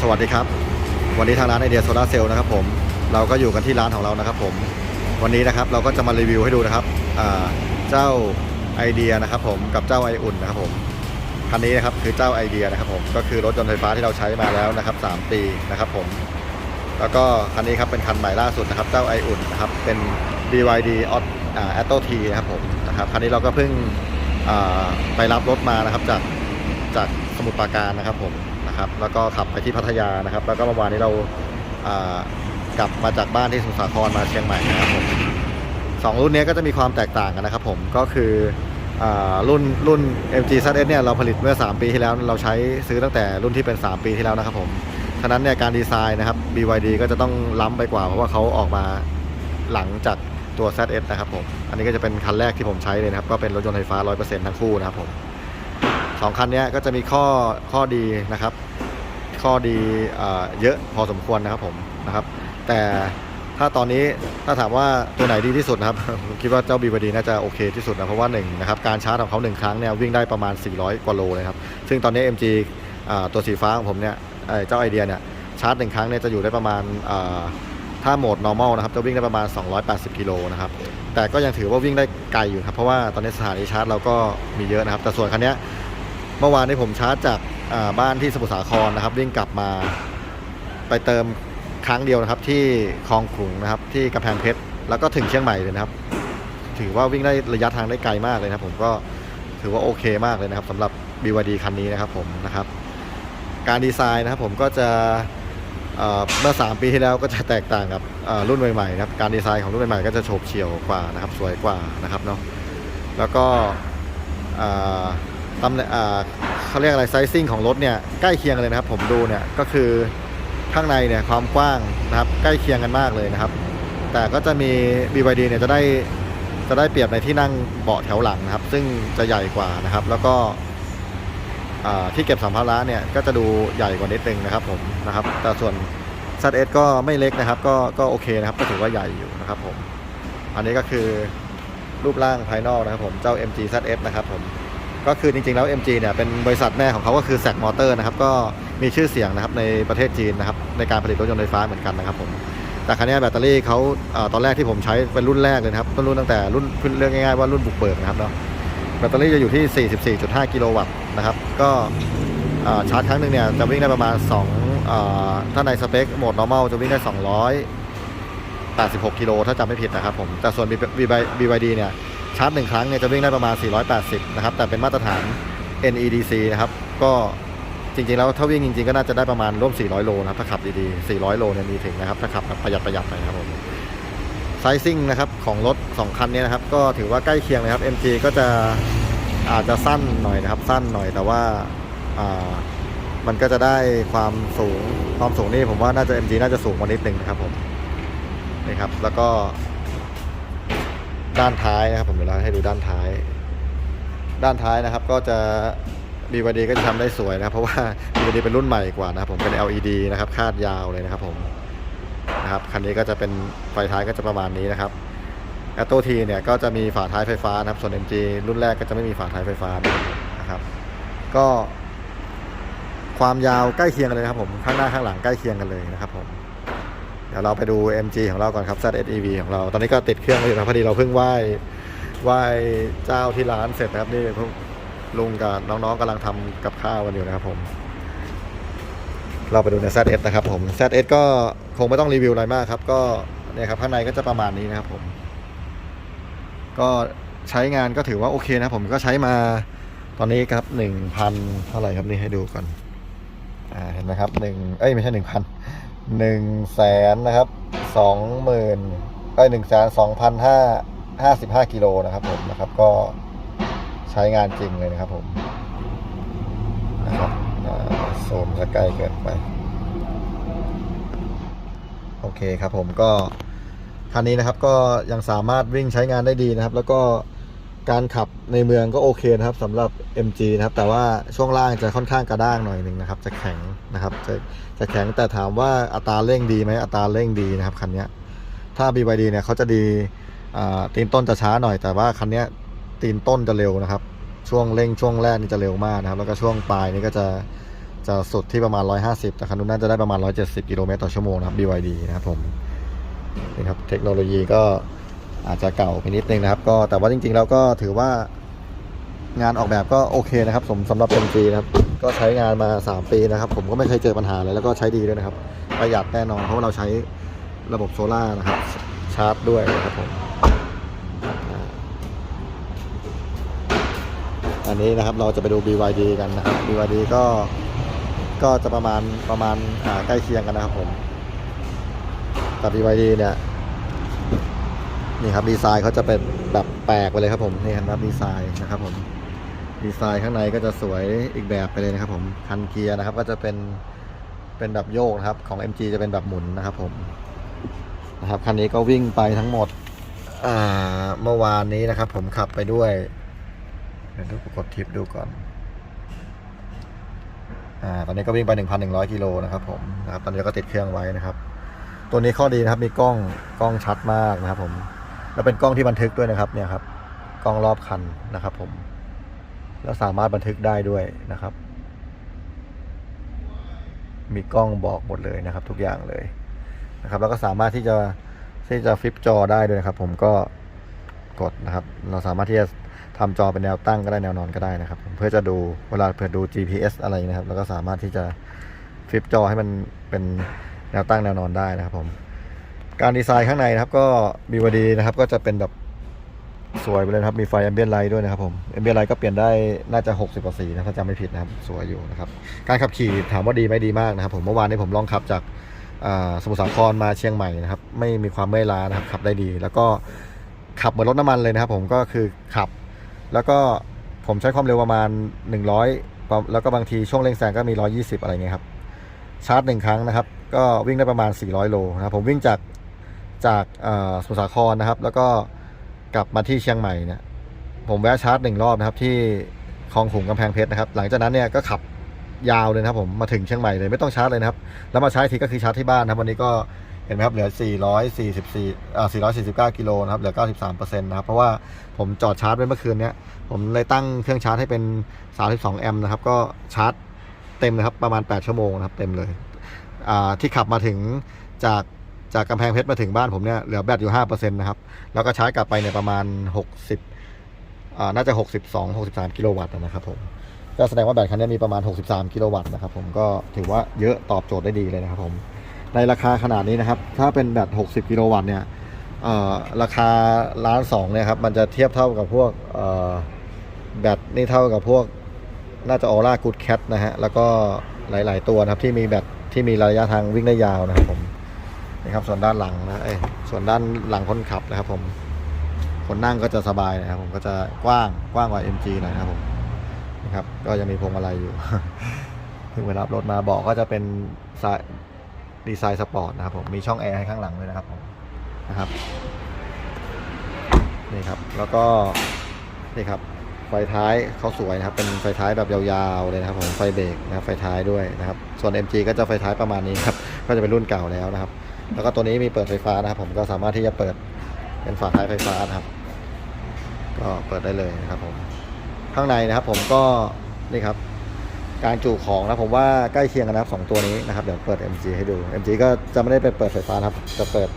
สวัสดีครับ วันนี้ทางร้านไอเดียโซลาเซลล์นะครับผมเราก็อยู่กันที่ร้านของเรานะครับผมวันนี้นะครับเราก็จะมารีวิวให้ดูนะครับเจ้าไอเดียนะครับผมกับเจ้าไออุ่นนะครับผมคันนี้นะครับคือเจ้าไอเดียนะครับผมก็คือรถยนต์ไฟฟ้าที่เราใช้มาแล้วนะครับ 3 ปีนะครับผมแล้วก็คันนี้ครับเป็นคันใหม่ล่าสุดนะครับเจ้าไออุ่นนะครับเป็น BYD Auto อ่า Atto T นะครับผมนะครับคันนี้เราก็เพิ่งไปรับรถมานะครับจากจากสมุทรปราการนะครับผม นะครับ แล้วก็ขับไปที่พัทยานะครับ แล้วก็เมื่อวานนี้เราากลับมาจากบ้านที่สมุทรสาครมาเชียงใหม่นะครับผมสองรุ่นนี้ก็จะมีความแตกต่างกันนะครับผมก็คืออรุ่นรุ่น MG ZS เนี่ยเราผลิตเมื่อ 3 ปีที่แล้วเราใช้ซื้อตั้งแต่รุ่นที่เป็น 3 ปีที่แล้วนะครับผมฉะนั้นเนี่ยการดีไซน์นะครับ BYD ก็จะต้องล้ำไปกว่า เพราะว่าเขาออกมาหลังจากตัว ZS นะครับผม อันนี้ก็จะเป็นคันแรกที่ผมใช้เลยนะครับ ก็เป็นรถยนต์ไฟฟ้า 100%ทั้งคู่นะครับผม สองคันนี้ก็จะมีข้อข้อดีนะครับ ข้อดีเยอะพอสมควรนะครับผมนะครับ แต่ถ้าตอนนี้ถ้าถามว่าตัวไหนดีที่สุดนะครับผมคิดว่าเจ้า BYD น่าจะโอเคที่สุดนะเพราะว่าหนึ่งนะครับการชาร์จของเขาหนึ่งครั้งเนี่ยวิ่งได้ประมาณ 400 กว่าโลเลยครับ ซึ่งตอนนี้ MG ตัวสีฟ้าของผมเนี่ยเจ้าไอเดียเนี่ยชาร์จหนึ่งครั้งเนี่ยจะอยู่ได้ประมาณถ้าโหมด normal นะครับจะวิ่งได้ประมาณ 280 กิโลนะครับ แต่ก็ยังถือว่าวิ่งได้ไกลอยู่ครับ เพราะว่าตอนนี้สถานีชาร์จเราก็มีเยอะนะครับ แต่ส่วนคันนี้ เมื่อวานนี้ผมชาร์จจากบ้านที่สมุทรสาครนะครับวิ่งกลับมาไปเติมครั้งเดียวนะครับที่คลองขลุงนะครับที่กำแพงเพชรแล้วก็ถึงเชียงใหม่เลยนะครับ ถือว่าวิ่งได้ระยะทางได้ไกลมากเลยนะครับ ผมก็ถือว่าโอเคมากเลยนะครับสำหรับ BYD คันนี้นะครับผมนะครับ การดีไซน์นะครับผมก็จะเมื่อ 3 ปีที่แล้วก็จะแตกต่างกับรุ่นใหม่ๆนะครับการดีไซน์ของรุ่นใหม่ๆก็จะโฉบเฉี่ยวกว่านะครับสวยกว่านะครับเนาะแล้วก็อ่อ ตำแหน่งเขาเรียกอะไรไซซิ่งของรถเนี่ยใกล้เคียงกันเลยนะครับ ผมดูเนี่ยก็คือข้างในเนี่ยความกว้างนะครับใกล้เคียงกันมากเลยนะครับ แต่ก็จะมี BYD เนี่ยจะได้จะได้เปรียบในที่นั่งเบาะแถวหลังนะครับ ซึ่งจะใหญ่กว่านะครับ แล้วก็ที่เก็บสัมภาระเนี่ยก็จะดูใหญ่กว่านิดนึงนะครับผมนะครับ แต่ส่วน ZS ก็ไม่เล็กนะครับ ก็ก็โอเคนะครับก็ถือว่าใหญ่อยู่นะครับผม อันนี้ก็คือรูปร่างภายนอกนะครับผมเจ้า MG ZS นะครับผม ก็คือจริงๆแล้ว MG เนี่ยเป็นบริษัทแม่ของเขาก็คือแซกมอเตอร์นะครับก็มีชื่อเสียงนะครับในประเทศจีนนะครับในการผลิตรถยนต์ไฟฟ้าเหมือนกันนะครับผมแต่คันนี้แบตเตอรี่เขาตอนแรกที่ผมใช้เป็นรุ่นแรกเลยนะครับต้นรุ่นตั้งแต่รุ่นเรียกง่ายๆว่ารุ่นบุกเบิกนะครับเนาะแบตเตอรี่จะอยู่ที่ 44.5 กิโลวัตต์นะครับก็ชาร์จครั้งหนึ่งเนี่ยจะวิ่งได้ประมาณ2ถ้าในสเปคโหมด normal จะวิ่งได้ 286 กิโลถ้าจำไม่ผิดนะครับผมแต่ส่วน BYD เนี่ย ชาร์จหนึ่งครั้งเนี่ยจะวิ่งได้ประมาณ 480 นะครับ แต่เป็นมาตรฐาน NEDC นะครับ ก็จริงๆ แล้วถ้าวิ่งจริงๆ ก็น่าจะได้ประมาณร่วม 400 โลนะครับ ถ้าขับดีๆ 400 โลเนี่ยมีถึงนะครับ ถ้าขับแบบประหยัดประหยัดๆหน่อยนะครับผมไซซิ่งนะครับของรถ 2 คันเนี้นะครับ ก็ถือว่าใกล้เคียงเลยครับ MG ก็จะอาจจะสั้นหน่อยนะครับ สั้นหน่อยแต่ว่าอ่ามันก็จะได้ความสูงความสูงนี่ผมว่าน่าจะ MG น่าจะสูงกว่านิดนึงนะครับผมนี่ครับแล้วก็ ด้านท้ายนะครับผมเดี๋ยวเราให้ดูด้านท้าย ด้านท้ายนะครับก็จะ BYD ก็จะทำได้สวยนะเพราะว่า BYD เป็นรุ่นใหม่กว่านะผมเป็น LED นะครับคาดยาวเลยนะครับผมนะครับคันนี้ก็จะเป็นไฟท้ายก็จะประมาณนี้นะครับ a t o T เนี่ยก็จะมีฝาท้ายไฟฟ้านะครับส่วน MG รุ่นแรกก็จะไม่มีฝาท้ายไฟฟ้านะครับ ก็ความยาวใกล้เคียงกันเลยครับผมข้างหน้าข้างหลังใกล้เคียงกันเลยนะครับผม เดี๋ยวเราไปดู MG ของเราก่อนครับ ZSEV ของเรา ตอนนี้ก็ติดเครื่องไว้อยู่นะพอดีเราเพิ่งไหว้ไหว้เจ้าที่ร้านเสร็จนะครับนี่พวกลุงกับน้องๆกำลังทำกับข้าวกันอยู่นะครับผม เราไปดูใน ZS นะครับผม ZS ก็คงไม่ต้องรีวิวอะไรมากครับ ก็เนี่ยครับข้างในก็จะประมาณนี้นะครับผม ก็ใช้งานก็ถือว่าโอเคนะผมก็ใช้มาตอนนี้ครับหนึ่งพันเท่าไหร่ครับนี่ให้ดูก่อนอ่าเห็นไหมครับหนึ่งเอ้ยไม่ใช่หนึ่งพัน หนึ่งแสนนะครับสองหมื่นเอ้ยหนึ่งแสนสองพันห้าห้าสิบห้ากิโลนะครับผมนะครับก็ใช้งานจริงเลยนะครับผมนะครับโซนจะใกล้เกินไป โอเคครับผมก็คันนี้นะครับก็ยังสามารถวิ่งใช้งานได้ดีนะครับ แล้วก็ การขับในเมืองก็โอเคนะครับสำหรับ MG นะครับ แต่ว่าช่วงล่างจะค่อนข้างกระด้างหน่อยหนึ่งนะครับ จะแข็งนะครับ จะจะแข็งแต่ถามว่าอัตราเร่งดีไหมอัตราเร่งดีนะครับคันนี้ถ้า BYD เนี่ยเขาจะดีตีนต้นจะช้าหน่อย แต่ว่าคันนี้ตีนต้นจะเร็วนะครับ ช่วงเร่งช่วงแรกนี่จะเร็วมากนะครับ แล้วก็ช่วงปลายนี่ก็จะจะสุดที่ประมาณ 150 แต่คันนู้นน่าจะได้ประมาณ 170 กิโลเมตรต่อชั่วโมงนะครับ BYD นะครับผมนี่ครับเทคโนโลยีก็ อาจจะเก่าไปนิดนึงนะครับ ก็แต่ว่าจริงๆแล้วก็ถือว่างานออกแบบก็โอเคนะครับสมสำหรับ MG นะครับ ก็ใช้งานมา 3 ปีนะครับ ผมก็ไม่เคยเจอปัญหาเลยแล้วก็ใช้ดีด้วยนะครับ ประหยัดแน่นอนเพราะว่าเราใช้ระบบโซล่าร์นะครับ ชาร์จด้วยนะครับผมอันนี้นะครับเราจะไปดู BYD กันนะครับ BYD ก็ก็จะประมาณประมาณใกล้เคียงกันนะครับผมแต่ BYD เนี่ย นี่ครับดีไซน์เขาจะเป็นแบบแปลกไปเลยครับผมนี่ครับดีไซน์นะครับผมดีไซน์ข้างในก็จะสวยอีกแบบไปเลยนะครับผมคันเกียร์นะครับก็จะเป็นเป็นแบบโยกนะครับของ MG จะเป็นแบบหมุนนะครับผมนะครับคันนี้ก็วิ่งไปทั้งหมดเมื่อวานนี้นะครับ ผมขับไปด้วยเดี๋ยวดูกดทิปดูก่อนอ่าตอนนี้ก็วิ่งไป 1,100 กิโลนะครับผมนะครับตอนนี้ก็ติดเครื่องไว้นะครับ ตัวนี้ข้อดีนะครับมีกล้องกล้องชัดมากนะครับผม แล้วเป็นกล้องที่บันทึกด้วยนะครับเนี่ยครับกล้องรอบคันนะครับ ผม แล้วสามารถบันทึกได้ด้วยนะครับ มีกล้องบอกหมดเลยนะครับ ทุกอย่างเลยนะครับ แล้วก็สามารถที่จะที่จะฟลิปจอได้ด้วยนะครับ ผมก็กดนะครับ เราสามารถที่จะทำจอเป็นแนวตั้งก็ได้แนวนอนก็ได้นะครับ เพื่อจะดูเวลาเผื่อดู GPS อะไรนะครับ แล้วก็สามารถที่จะฟลิปจอให้มันเป็นแนวตั้งแนวนอนได้นะครับผม การดีไซน์ข้างในนะครับ ก็บีวดีนะครับ ก็จะเป็นแบบสวยไปเลยนะครับ มีไฟแอมเบียนไลท์ด้วยนะครับผมแอมเบียนไลท์ก็เปลี่ยนได้น่าจะ 60กว่าสีนะถ้าจำไม่ผิดนะครับ สวยอยู่นะครับ การขับขี่ถามว่าดีไหมดีมากนะครับ ผมเมื่อวานนี้ผมลองขับจากสมุทรสาครมาเชียงใหม่นะครับ ไม่มีความเมื่อยล้านะครับขับได้ดี แล้วก็ขับเหมือนรถน้ำมันเลยนะครับผมก็คือขับ แล้วก็ผมใช้ความเร็วประมาณ 100 แล้วก็บางทีช่วงเร่งแซงก็มี 120 อะไรเงี้ยครับชาร์จหนึ่งครั้งนะครับ ก็วิ่งได้ประมาณ 400 โลนะครับผมวิ่งจาก จากสมุทรสาครนะครับ แล้วก็กลับมาที่เชียงใหม่เนี่ยผมแวะชาร์จหนึ่งรอบนะครับ ที่คลองขุงกำแพงเพชรนะครับ หลังจากนั้นเนี่ยก็ขับยาวเลยนะครับ ผมมาถึงเชียงใหม่เลยไม่ต้องชาร์จเลยนะครับ แล้วมาใช้ทีก็คือชาร์จที่บ้านนะครับวันนี้ก็เห็นไหมครับเหลือ 444อ่า449 กิโลนะครับเหลือ 93%นะครับ เพราะว่าผมจอดชาร์จไว้เมื่อคืนเนี้ยผมเลยตั้งเครื่องชาร์จให้เป็น 32 แอมป์นะครับ ก็ชาร์จเต็มนะครับประมาณ 8 ชั่วโมงนะครับ เต็มเลย อ่าที่ขับมาถึงจาก จากกำแพงเพชรมาถึงบ้านผมเนี่ยเหลือแบตอยู่5%นต์นะครับ แล้วก็ชาร์จกลับไปเนี่ยประมาณ60อ่าน่าจะ62 63กิโลวัตต์นะครับผมก็แสดงว่าแบตคันนี้มีประมาณ 63 กิโลวัตต์นะครับผมก็ถือว่าเยอะตอบโจทย์ได้ดีเลยนะครับผมในราคาขนาดนี้นะครับ ถ้าเป็นแบต 60 กิโลวัตต์เนี่ยราคาล้านสองเนี่ยครับมันจะเทียบเท่ากับพวกแบตนี่เท่ากับพวกน่าจะออร่ากูดแคทนะฮะแล้วก็หลาย ๆ ตัวนะครับที่มีแบตที่มีระยะทางวิ่งได้ยาวนะครับผม นี่ครับส่วนด้านหลังนะเอ้ส่วนด้านหลังคนขับนะครับ ผมคนนั่งก็จะสบายนะครับผมก็จะกว้างกว้างกว่า MG หน่อยนะครับผมนะครับ ก็ยังมีพวงมาลัยอยู่เพิ่งไปรับรถมาเบอกก็จะเป็นสายดีไซน์สปอร์ตนะครับผมมีช่องแอร์ให้ข้างหลังด้วยนะครับผมนะครับนี่ครับแล้วก็นี่ครับไฟท้ายเขาสวยนะครับ เป็นไฟท้ายแบบยาวๆเลยนะครับผมไฟเบรกนะครับไฟท้ายด้วยนะครับ ส่วน MG ก็จะไฟท้ายประมาณนี้ครับก็จะเป็นรุ่นเก่าแล้วนะครับ แล้วก็ตัวนี้มีเปิดไฟฟ้านะครับ ผมก็สามารถที่จะเปิดเป็นฝาท้ายไฟฟ้านะครับ ก็เปิดได้เลยนะครับผมข้างในนะครับ ผมก็นี่ครับ การจุของนะผมว่าใกล้เคียงกันนะครับสองตัวนี้นะครับเดี๋ยวเปิด MG ให้ดู MG ก็จะไม่ได้เป็นเปิดไฟฟ้านะครับ จะเปิด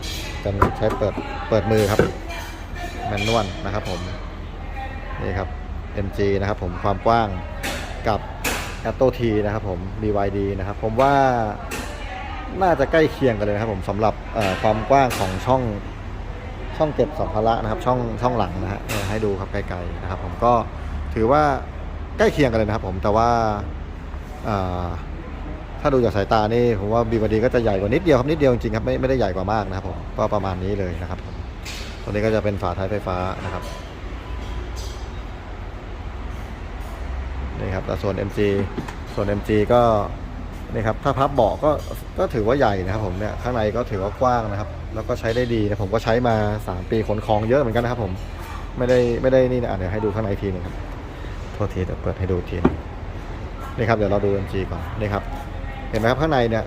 จะใช้เปิดเปิดมือครับแมนนวลนะครับ ผมนี่ครับ MG นะครับ ผมความกว้างกับ a t o T นะครับผม BYD นะครับ ผมว่า น่าจะใกล้เคียงกันเลยนะครับผมสำหรับความกว้างของช่องช่องเก็บสัมภาระนะครับ ช่องช่องหลังนะฮะให้ดูครับไกลๆนะครับ ผมก็ถือว่าใกล้เคียงกันเลยนะครับผมแต่ว่าถ้าดูจากสายตานี่ผมว่าบีบดีก็จะใหญ่กว่านิดเดียวครับนิดเดียวจริงครับไม่ไม่ได้ใหญ่กว่ามากนะครับผมก็ประมาณนี้เลยนะครับผมตัวนี้ก็จะเป็นฝาท้ายไฟฟ้านะครับนี่ครับแต่ส่วน MG ส่วน MG ก็ นี่ครับถ้าพับเบาะก็ก็ถือว่าใหญ่นะครับผมเนี่ยข้างในก็ถือว่ากว้างนะครับ แล้วก็ใช้ได้ดีนะผมก็ใช้มา 3 ปีขนของเยอะเหมือนกันนะครับ ผมไม่ได้ไม่ได้นี่นะอะเดี๋ยวให้ดูข้างในทีหนึงครับโทษทีเดี๋ยวเปิดให้ดูทีนึงนี่ครับเดี๋ยวเราดู MG ก่อนนี่ครับ เห็นไหมครับข้างในเนี่ย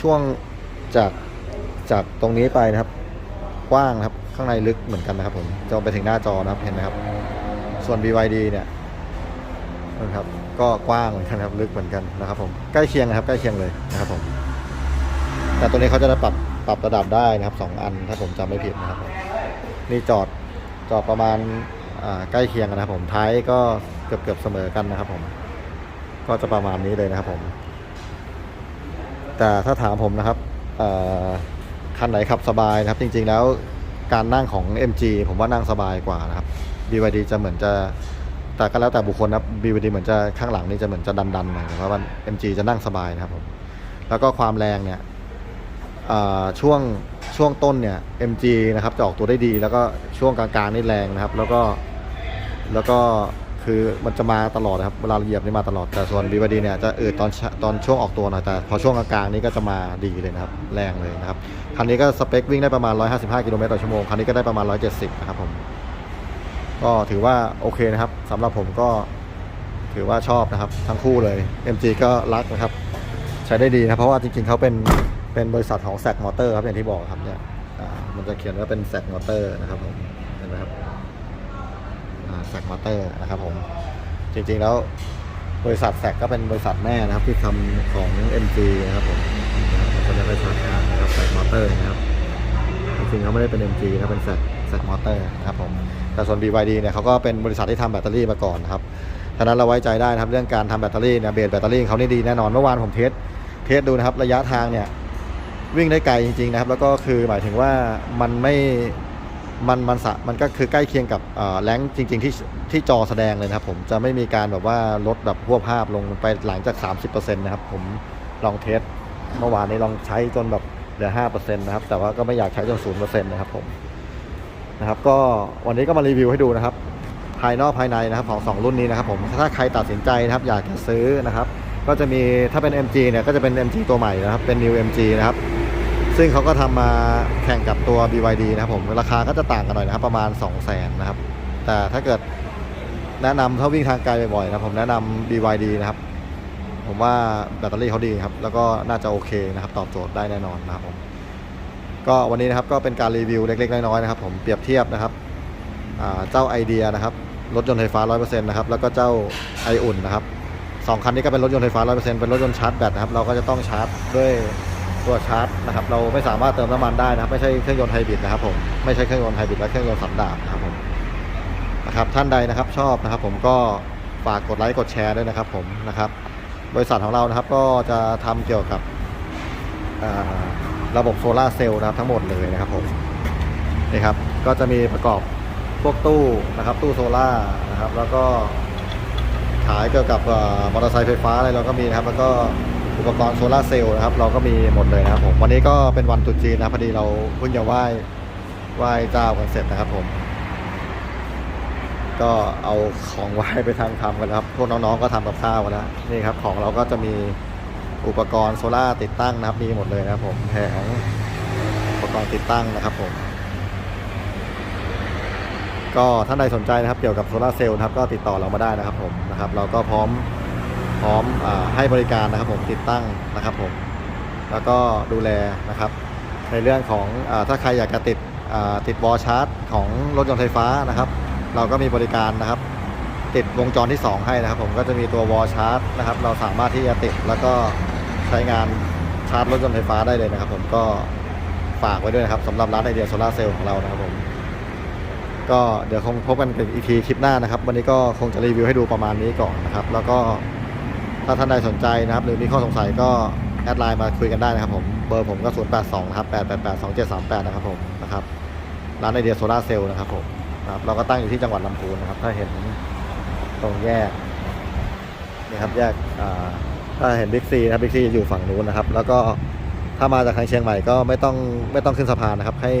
ช่วงจากจากตรงนี้ไปนะครับ กว้างครับข้างในลึกเหมือนกันนะครับ ผมจนไปถึงหน้าจอนะครับเห็นไหมครับ ส่วน BYD เนี่ย นะครับ ก็กว้างเหมือนกันครับลึกเหมือนกันนะครับผมใกล้เคียงนะครับ ใกล้เคียงเลยนะครับผมแต่ตัวนี้เขาจะได้ปรับปรับระดับได้นะครับสองอันถ้าผมจำไม่ผิดนะครับนี่จอดจอดประมาณใกล้เคียงกันนะครับผมท้ายก็เกือบเกือบเสมอกันนะครับ ผม ก็จะประมาณนี้เลยนะครับผม แต่ถ้าถามผมนะครับคันไหนขับสบายนะครับ จริง ๆ แล้วการนั่งของ MG ผมว่านั่งสบายกว่านะครับ BYD จะเหมือนจะ แต่ก็แล้วแต่บุคคลนะ BYD เหมือนจะข้างหลังนี่จะเหมือนจะดันๆหน่อยแต่ว่า MG จะนั่งสบายนะครับผม แล้วก็ความแรงเนี่ยช่วงช่วงต้นเนี่ย MG นะครับจะออกตัวได้ดี แล้วก็ช่วงกลางๆนี่แรงนะครับ แล้วก็แล้วก็คือมันจะมาตลอดนะครับเวลาเราเหยียบนี่มาตลอดแต่ส่วน BYD เนี่ยจะอืดตอนตอนช่วงออกตัวหน่อยแต่พอช่วงกลางๆนี่ก็จะมาดีเลยนะครับ แรงเลยนะครับคันนี้ก็สเปควิ่งได้ประมาณ 155 กิโลเมตรต่อชั่วโมงคันนี้ก็ได้ประมาณ 170 นะครับผม ก็ถือว่าโอเคนะครับสำหรับผมก็ถือว่าชอบนะครับ ทั้งคู่เลย MG ก็รักนะครับ ใช้ได้ดีนะเพราะว่าจริงๆเขาเป็นเป็นบริษัทของแซกมอเตอร์ครับอย่างที่บอกครับเนี่ยมันจะเขียนว่าเป็นแซกมอเตอร์นะครับผมเห็นไหมครับแซกมอเตอร์นะครับผมจริงๆแล้วบริษัทแซกก็เป็นบริษัทแม่นะครับที่ทำของ MG นะครับผมนะครับมันก็จะได้ชาร์จงานนะครับแซกมอเตอร์นะครับจริงๆเขาไม่ได้เป็น MG นะเป็นแซก แซกมอเตอร์นะครับผมแต่ส่วน BYD เนี่ยเขาก็เป็นบริษัทที่ทำแบตเตอรี่มาก่อนนะครับฉะนั้นเราไว้ใจได้นะครับเรื่องการทำแบตเตอรี่เนี่ยเบสแบตเตอรี่เขานี่ดีแน่นอนเมื่อวานผมเทสเทสดูนะครับระยะทางเนี่ยวิ่งได้ไกลจริงๆนะครับแล้วก็คือหมายถึงว่ามันไม่มันมันสะมันก็คือใกล้เคียงกับแรงจริง ๆ ที่ที่จอแสดงเลยนะครับผมจะไม่มีการแบบว่าลดแบบพวภาพลงไปหลังจาก 30%นะครับผมลองเทสเมื่อวานนี้ลองใช้จนแบบเหลือ5%นะครับแต่ว่าก็ไม่อยากใช้จน0%นะครับผม นะครับ ก็วันนี้ก็มารีวิวให้ดูนะครับ ภายนอกภายในนะครับของ 2 รุ่นนี้นะครับผมถ้าใครตัดสินใจนะครับ อยากจะซื้อนะครับ ก็จะมีถ้าเป็น MG เนี่ยก็จะเป็น MG ตัวใหม่นะครับ เป็น New MG นะครับซึ่งเขาก็ทำมาแข่งกับตัว BYD นะครับผมราคาก็จะต่างกันหน่อยนะครับ ประมาณ 2 0 0 0 0 0นะครับ แต่ถ้าเกิดแนะนำถ้าวิ่งทางไกลบ่อยๆนะผมแนะนำ BYD นะครับ ผมว่าแบตเตอรี่เขาดีครับ แล้วก็น่าจะโอเคนะครับ ตอบโจทย์ได้แน่นอนนะครับผม ก็วันนี้นะครับก็เป็นการรีวิวเล็กๆน้อยๆนะครับผมเปรียบเทียบนะครับเจ้าไอเดียนะครับรถยนต์ไฟฟ้า 100%นะครับแล้วก็เจ้าไออุ่นนะครับสองคันนี้ก็เป็นรถยนต์ไฟฟ้า 100%เป็นรถยนต์ชาร์จแบตนะครับเราก็จะต้องชาร์จด้วยตัวชาร์จนะครับเราไม่สามารถเติมน้ำมันได้นะครับไม่ใช่เครื่องยนต์ไฮบริดนะครับผมไม่ใช่เครื่องยนต์ไฮบริดและเครื่องยนต์สันดาปนะครับผมนะครับท่านใดนะครับชอบนะครับผมก็ฝากกดไลค์กดแชร์ด้วยนะครับผมนะครับบริษัทของเรานะครับก็จะทำเกี่ยวกับ ระบบโซลาเซลล์นะครับทั้งหมดเลยนะครับผมนี่ครับก็จะมีประกอบพวกตู้นะครับตู้โซลานะครับแล้วก็ขายเกี่ยวกับอ่อมอเตอร์ไซค์ไฟฟ้าอะไรเราก็มีนะครับแล้วก็อุปกรณ์โซลาเซลล์นะครับเราก็มีหมดเลยนะครับผมวันนี้ก็เป็นวันตรุษจีนนะพอดีเราเพิ่งจะไหว้ไหว้เจ้ากันเสร็จนะครับผม ก็เอาของไหว้ไปทางทำกันแล้วครับพวกน้องๆก็ทำกับข้าวกันแล้วนี่ครับของเราก็จะมี อุปกรณ์โซล่าติดตั้งนะครับมีหมดเลยนะครับผมแผงอุปกรณ์ติดตั้งนะครับผม ก็ท่านใดสนใจนะครับเกี่ยวกับโซล่าเซลล์นะครับก็ติดต่อเรามาได้นะครับผมนะครับ เราก็พร้อมพร้อมอให้บริการนะครับผมติดตั้งนะครับผม แล้วก็ดูแลนะครับ ในเรื่องของอถ้าใครอยากจะติดติดวอลชาร์จ ของรถยนต์ไฟฟ้านะครับ เราก็มีบริการนะครับ ติดวงจรที่ 2 ให้นะครับ ผมก็จะมีตัววอลชาร์จนะครับ เราสามารถที่จะติดแล้วก็ ใช้งานชาร์จรถยนต์ไฟฟ้าได้เลยนะครับ ผมก็ฝากไว้ด้วยนะครับสำหรับร้านไอเดียโซลาเซลล์ของเรานะครับผมก็เดี๋ยวคงพบกันอีกทีคลิปหน้านะครับ วันนี้ก็คงจะรีวิวให้ดูประมาณนี้ก่อนนะครับ แล้วก็ถ้าท่านใดสนใจนะครับ หรือมีข้อสงสัยก็แอดไลน์มาคุยกันได้นะครับผมเบอร์ผมก็ 0 8 2นะครับ888 2738 นะครับผมนะครับร้านไอเดียโซลาเซลล์นะครับผมนะครับเราก็ตั้งอยู่ที่จังหวัดลำพูนนะครับ ถ้าเห็นตรงแยกนี่ครับแยกอ่า ถ้าเห็นบิ๊กซีนะครับบิ๊กซีอยู่ฝั่งนู้นนะครับ แล้วก็ถ้ามาจากทางเชียงใหม่ก็ไม่ต้องไม่ต้องขึ้นสะพานนะครับ ให้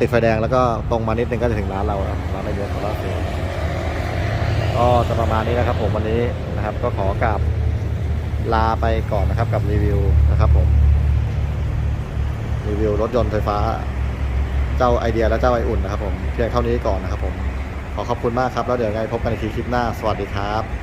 ติดไฟแดงแล้วก็ตรงมานิดนึงก็จะถึงร้านเราแล้วร้านไอเดียโซลาร์เซลล์ก็จะประมาณนี้นะครับ ผมวันนี้นะครับ ก็ขอกราบลาไปก่อนนะครับกับรีวิวนะครับผมรีวิวรถยนต์ไฟฟ้า เจ้าไอเดียและเจ้าไออุ่นนะครับผมเพียงเท่านี้ก่อนนะครับผมขอขอบคุณมากครับ แล้วเดี๋ยวไงพบกันในคลิปหน้า สวัสดีครับ